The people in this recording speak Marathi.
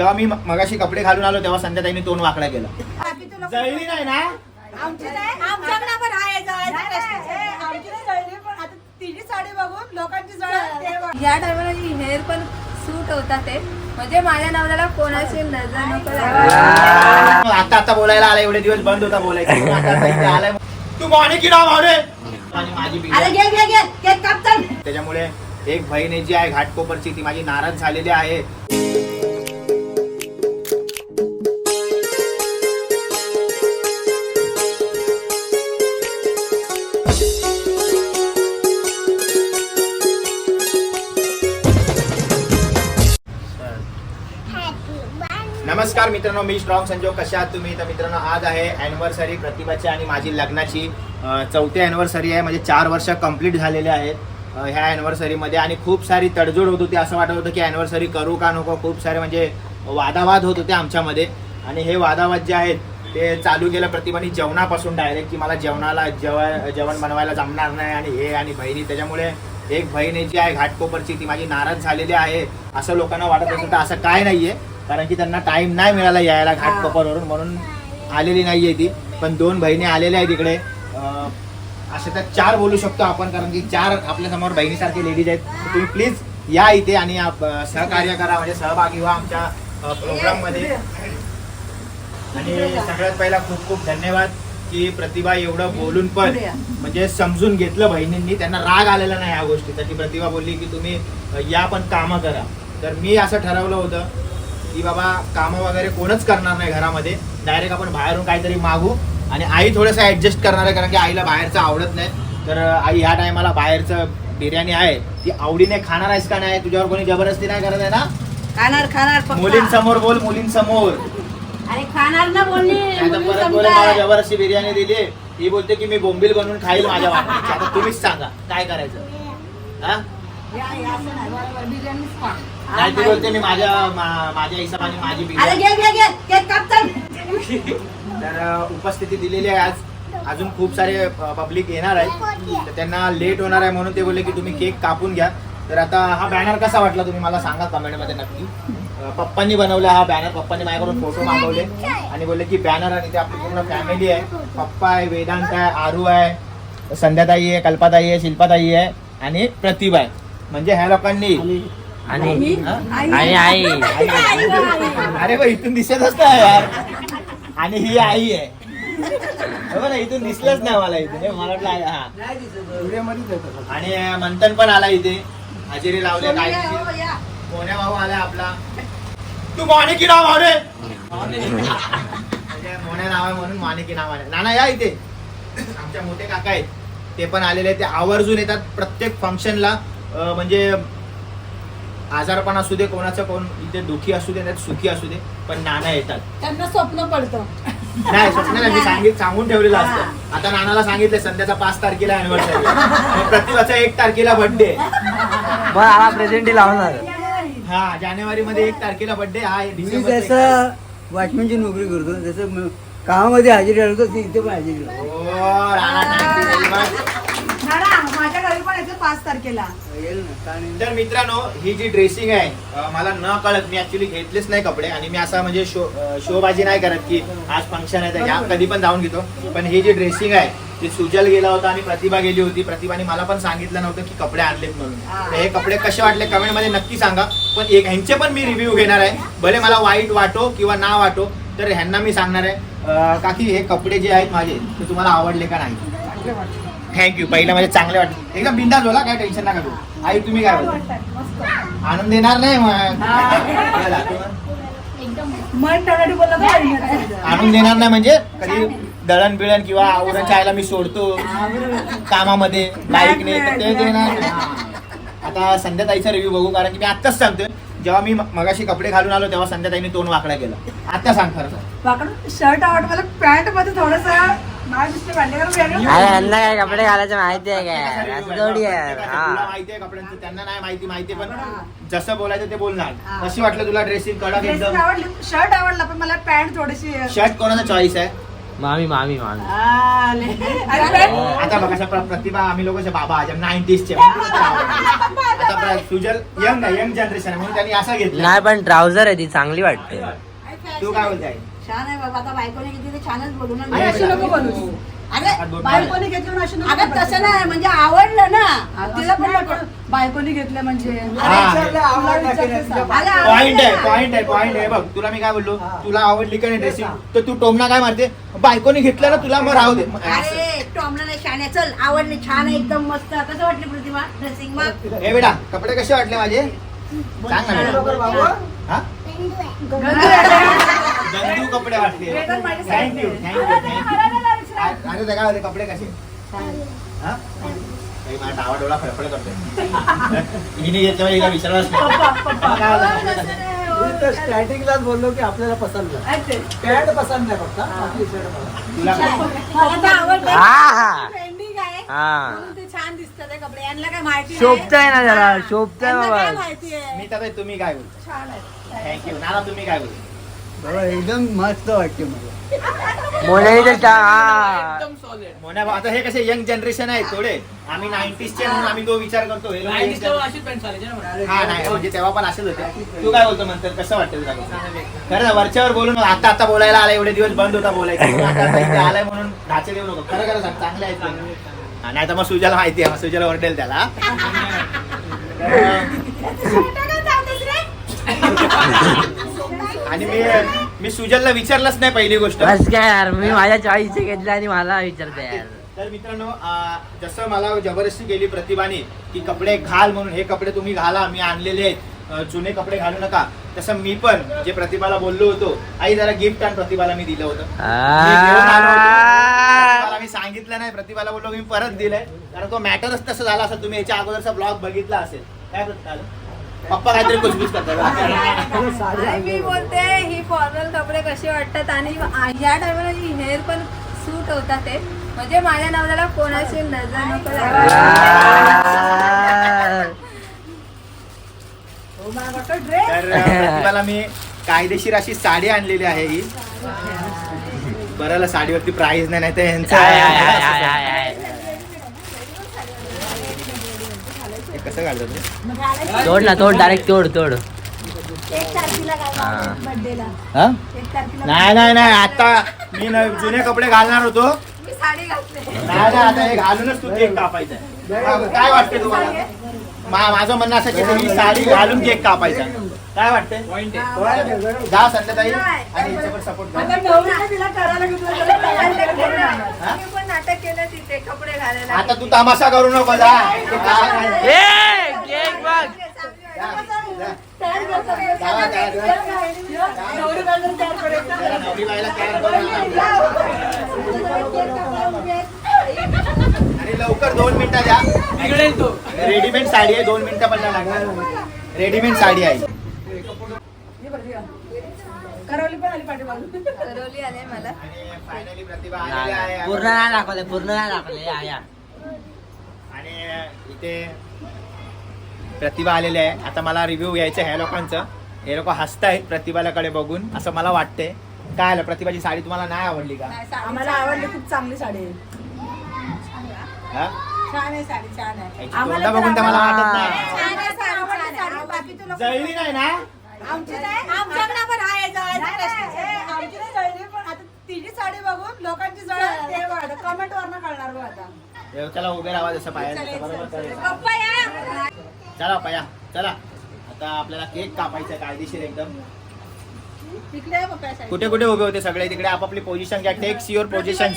जेव्हा मी मगाशी कपडे घालून आलो तेव्हा संध्याताईने तोंड वाकडा केला. जळली नाही ना? आमच्याकडे पण आहे तिची साडी बघून लोकांची. या टायमाला हेअर पण सूट होता ते. म्हणजे माझ्या नवऱ्याला कोणाची नजर नको लागायला. आता आता बोलायला आला एवढे दिवस बंद होता बोलायचं. आता आता इथे आलाय. तू माने की नाव माने आणि माझी अरे. घे घे घे. केक त्याच्यामुळे एक बहीण जी आहे घाटकोपरची. ती माझी नाराज झालेली आहे. नमस्कार मित्रांनो मी स्ट्रॉंग संजोग. कशा आहात तुम्ही? तर मित्रांनो आज आहे अॅनिव्हर्सरी प्रतिभाची आणि माझी लग्नाची चौथी अॅनिव्हर्सरी आहे. म्हणजे चार वर्ष कंप्लीट झालेले आहेत ह्या अॅनिव्हर्सरीमध्ये आणि खूप सारी तडजोड होत होती. असं वाटत होतं की अॅनिव्हर्सरी करू का नको? खूप सारे म्हणजे वादावाद होत होते आमच्यामध्ये. आणि हे वादावाद जे आहेत ते चालू केलं प्रतिभाने जेवणापासून डायरेक्ट की मला जेवणाला जेवण जेवण बनवायला जमणार नाही आणि हे आणि बहिणी. त्याच्यामुळे एक बहिणी जी आहे घाटकोपरची. ती माझी नाराज झालेली आहे. असं लोकांना वाटत असेल तर असं काय नाहीये. कारण की त्यांना टाइम नाही मिळाला यायला घाटकोपरवरून म्हणून आलेली नाहीये ती. पण दोन बहिणी आलेल्या आहेत इकडे. असे तर चार बोलू शकतो आपण कारण की चार आपल्यासमोर बहिणीसारखे लेडीज आहेत. तुम्ही प्लीज या इथे आणि सहकार्य करा म्हणजे सहभागी व्हा आमच्या प्रोग्राममध्ये. आणि सगळ्यात पहिला खूप खूप धन्यवाद की प्रतिभा एवढं बोलून पण म्हणजे समजून घेतलं बहिणींनी. त्यांना राग आलेला नाही या गोष्टीचा की प्रतिभा बोलली की तुम्ही या पण कामं करा. तर मी असं ठरवलं होतं की बाबा कामं वगैरे कोणच करणार नाही घरामध्ये. डायरेक्ट आपण बाहेरून काहीतरी मागू आणि आई थोडंसं ऍडजस्ट करणार आहे कारण की आईला बाहेरचं आवडत नाही. तर आई ह्या टायमाला बाहेरचं बिर्याणी आहे ती आवडीने खाणार आहेस का नाही तुझ्यावर कोणी जबरदस्ती नाही करत आहे ना? खाणार खाणार पक्का. मुलींसमोर बोल मुलींसमोर. अरे खाणार ना बोलली आता मुली परत बोले समजाय. मला जबरदस्ती बिर्याणी दिली ही बोलते की मी बोंबील बनवून खाईल माझ्या वाटणीची आता तुम्हीच सांगा काय करायचं? हा? बिर्याणीच खा. नाही ती बोलते मी माझ्या मा- माझ्या हिशोबाने माझी अरे बिर्याणी घे घे घे. केक काप चल तर अ, उपस्थिती दिलेली आहे आज. अजून खूप सारे पब्लिक येणार आहेत. तर त्यांना लेट होणार आहे म्हणून ते बोलले की तुम्ही केक कापून घ्या. तर आता हा बॅनर कसा वाटला तुम्ही मला सांगा कमेंटमध्ये नक्की. अ, पप्पांनी बनवला हा बॅनर पप्पांनी माझ्याकडून फोटो मागवले. आणि बोलले की बॅनर आणि ते आपली पूर्ण फॅमिली आहे. पप्पा आहे वेदांत आहे आरू आहे संध्याताई आहे कल्पाताई आहे शिल्पाताई आहे आणि प्रतिभा आहे. म्हणजे ह्या लोकांनी आणि हा? आणि आई. अरे बा इथून दिसतच नाही यार. आणि ही आई आहे. हो ना इथून दिसलंच नाही मला इथे. हे मला वाटलं हा. आणि मंथन पण आला इथे. हजेरी लावले काय? या, हो, भाऊ आला आपला. तू माने की नाव माने म्हणजे मोन्या नाव आहे म्हणून माने की नाव आहे नाना या इथे. आमच्या मोठे काका आहेत. ते पण आलेले आहेत. ते आवर्जून येतात प्रत्येक फंक्शनला म्हणजे आजारपण असू दे कोणाचं कोण इथे दुखी असू दे नाही तर सुखी असू दे पण नाना येतात. त्यांना स्वप्न पडतं. नाही स्वप्न नाही मी सांगित सांगून ठेवलेलं असतं. आता नानाला सांगितलं संध्याचा पाच तारखेला अॅनिव्हर्सरी आणि प्रतिभाचा एक तारखेला बर्थडे आला प्रेझेंट लावणार हा जानेवारी मध्ये एक तारखेला बर्थडे हा मी जसं वॉचमॅनची नोकरी करतो म- कामामध्ये हजेरी लावतो ते इथे पण हजेरी लावतो. ओ, Rana, thank you very much. नाना, माझ्या घरी पण येते पाच तारखेला. येईल ना का नाही? तर मित्रांनो ही जी ड्रेसिंग आहे अं, मला न कळत मी ऍक्च्युली घेतलेच नाही कपडे आणि मी असा म्हणजे शो अं, शोबाजी नाही करत की आज फंक्शन आहे तर कधी पण जाऊन घेतो. पण ही जी ड्रेसिंग आहे ती सुजल गेला होता आणि प्रतिभा गेली होती. प्रतिभाने मला पण सांगितलं नव्हतं की कपडे आणलेत म्हणून. तर हे कपडे कसे वाटले कमेंटमध्ये नक्की सांगा. पण एक ह्यांचे पण मी रिव्ह्यू घेणार आहे. भले मला वाईट वाटो किंवा ना वाटो तर ह्यांना मी सांगणार आहे. अं, काकी हे कपडे जे आहेत माझे ते तुम्हाला आवडले का नाही? थँक्यू पहिलं म्हणजे चांगले वाटले. एकदम बिंदास बोला काय टेन्शन नका घेऊ. आई तुम्ही काय बोलता? आणून देणार नाही मग. मन बोलला तर नाही. आणून देणार नाही म्हणजे कधी दळण बिळण किंवा आवरण खायला मी सोडतो. कामामध्ये बाईकने तर ते देणार नाही. आता संध्याताईचा रिव्ह्यू बघू कारण की मी आत्ताच सांगतोय जेव्हा मी मगाशी कपडे घालून आलो तेव्हा संध्याताईने तोंड वाकडा केला. आता सांग खरं शर्ट आवडतं मला पॅन्टमध्ये थोडस अरे यांना काय कपडे घालायचे माहिती आहे काय? असं थोडी आहे? हा. माहिती आहे कपड्यांचं. त्यांना नाही माहिती माहिती पण जसं बोलायचं ते बोलणार. कशी वाटलं तुला ड्रेसिंग कडक ड्रेसिंग एकदम? आवडली शर्ट आवडला पण मला पॅन्ट थोडीशी शर्ट कोणाचा चॉईस आहे? मामी मामी मामी. आता बघा अशा प्र- प्रतिभा आम्ही लोक बाबा नाईन्टीजचे आता प्र- सुजल यंग आहे यंग जनरेशन म्हणून त्यांनी असं घेतलं नाही पण ट्राउझर आहे ती चांगली वाटते. तू काय बोलताय? छान आहे बाबा. आता बायकोने किती ते छानच बोलू ना. अशी नको बोलू अरे बायकोने घेतलं अशी अगं तसं नाही म्हणजे आवडलं ना. तिला पण. बायकोने घेतलं म्हणजे. पॉइंट आहे पॉइंट आहे पॉइंट आहे. बघ तुला मी काय बोललो? तुला आवडली का नाही ड्रेसिंग तर तू टोमना काय मारते? बायकोने घेतलं ना तुला मग राहू दे. अरे टॉमला नाही शाण्या. चल आवडले छान आहे एकदम मस्त. कसं वाटली प्रतिभा ड्रेसिंग मग? ए बेटा कपडे कसे वाटले माझे? सांग ना बेटा. हा? गंदू कपडे वाटले थँक्यू थँक्यू आणि त्या काय होते कपडे कसे? हा? काही माझा डावा डोळा फडफड करतोय. हिने घेतलं हिला विचारलंच नाही. बोललो की आपल्याला पसंत नाही. पॅन्ट पसंत नाही फक्त. बाकी shirt पसंत. तुला काय? हा हा. ट्रेंडिंग आहे. हा. म्हणून ते छान दिसतात ते कपडे. यांना काय माहिती शोभतंय ना जरा शोभतंय बाबा. माहिती आहे. मी तर तुम्ही काय बोलता? छान आहे. थँक्यू नाना तुम्ही काय बोलता? बाबा एकदम मस्त वाटते मला. तर चा- हा. मोन्या भाऊ, आता हे कसे यंग जनरेशन आहे थोडे. आम्ही नाईन्टीजचे म्हणून आम्ही तो विचार करतो. हे लोक young generation- हा नाही म्हणजे तेव्हा पण असेच होते. तू काय बोलतो म्हणतात कसं वाटतं तुला? खरं ना वरच्यावर बोलून आता आता बोलायला आला एवढे दिवस बंद होता बोलायचं. आता आता इथे आलाय म्हणून ढाचे देऊ नको. खरं खरं सांग चांगले आहेत ते. हा, नाही तर मग सुजल माहिती आहे मग सुजल ओरडेल त्याला. आणि मी मी सुजलला विचारलंच नाही पहिली गोष्ट. बस काय यार मी माझ्या चॉईसचे घेतले आणि मला विचारते यार. तर मित्रांनो जसं मला जबरदस्ती केली प्रतिभाने की कपडे घाल म्हणून हे कपडे तुम्ही घाला मी आणलेले आहेत. अं, जुने कपडे घालू नका. तसं मी पण जे प्रतिभाला बोललो होतो आई जरा गिफ्ट आण प्रतिभाला मी दिलं होतं. मी घेऊन आलो होतो. प्रतिभाला मी सांगितलं नाही प्रतिभाला बोललो मी परत दिलंय. कारण तो मॅटरच तसं झाला असेल तुम्ही याच्या अगोदरचा ब्लॉग बघितला असेल. काय प्रतिभा पप्पा काहीतरी कुचकुच करतात. मी बोलते ही फॉर्मल कपडे कसे वाटतात? आणि ह्या टायमाला ही हेअर पण सूट होतात ते. म्हणजे माझ्या नवऱ्याला कोणाची नजर नको प्रतिभाला मी कायदेशीर अशी साडी आणलेली आहे ही. बरं साडीवरती प्राइस नाही नाही तर यांचं कसं घालतात तोड ना तोड डायरेक्ट तोड तोड. एक तारखेला हा. काय बर्थडेला हा? एक तारखेला नाही नाही नाही आता मी न- जुने कपडे घालणार होतो. मी साडी घातली. नाही नाही, आता हे घालूनच तू केक कापायचा काय वाटते तुम्हाला? माझं म्हणणं असं की तुम्ही साडी घालून केक कापायचा. काय वाटतंय? जा संध्याताई आणि हिच्यावर सपोर्ट करा. आता तू तमाशा करू नको जा. केक बघ जा, जा. तयार करतात. जावा, तयार करा. नवरी बाजूला तयार करायचं. जरा नवरी बाईला तयार करा. आणि लवकर दोन मिनिटं द्या. रेडीमेड साडी आहे दोन मिनिटं पण लागणार रेडीमेड साडी आहे. करवली पण आली. ठरवली आले मला. पूर्ण नाही दाखवले पूर्ण नाही दाखवले. आणि इथे प्रतिभा आलेली आहे. आता मला रिव्ह्यू घ्यायचं ह्या लोकांचं. हे लोक हसतायत प्रतिभालाकडे बघून. असं मला वाटतंय. काय आलं? प्रतिभाची साडी तुम्हाला नाही आवडली का? आम्हाला आवडली खूप चांगली साडी आहे. हा? छान आहे साडी छान आहे. याची तोंडं बघून तर मला वाटत नाही. छान आहे साडी, आवडली साडी. बाकी तुला जळली नाही ना? आमची नाही. आमच्याकडे पण आहे जळायचा प्रश्न. ए, आमची नाही जळली पण आता तिची साडी बघून लोकांची जळ कमेंट वरनं कळणार बघ आता. चला उभे राहा जसं पाहिजे तसं बरोबर करेल. पप्पा या. चला पया चला. आता आपल्याला केक कापायचा आहे कायदेशीर एकदम. तिकडे आहे पप्पा साडी कुठे कुठे उभे होते सगळे? तिकडे आपापली पोझिशन घ्या. Text your position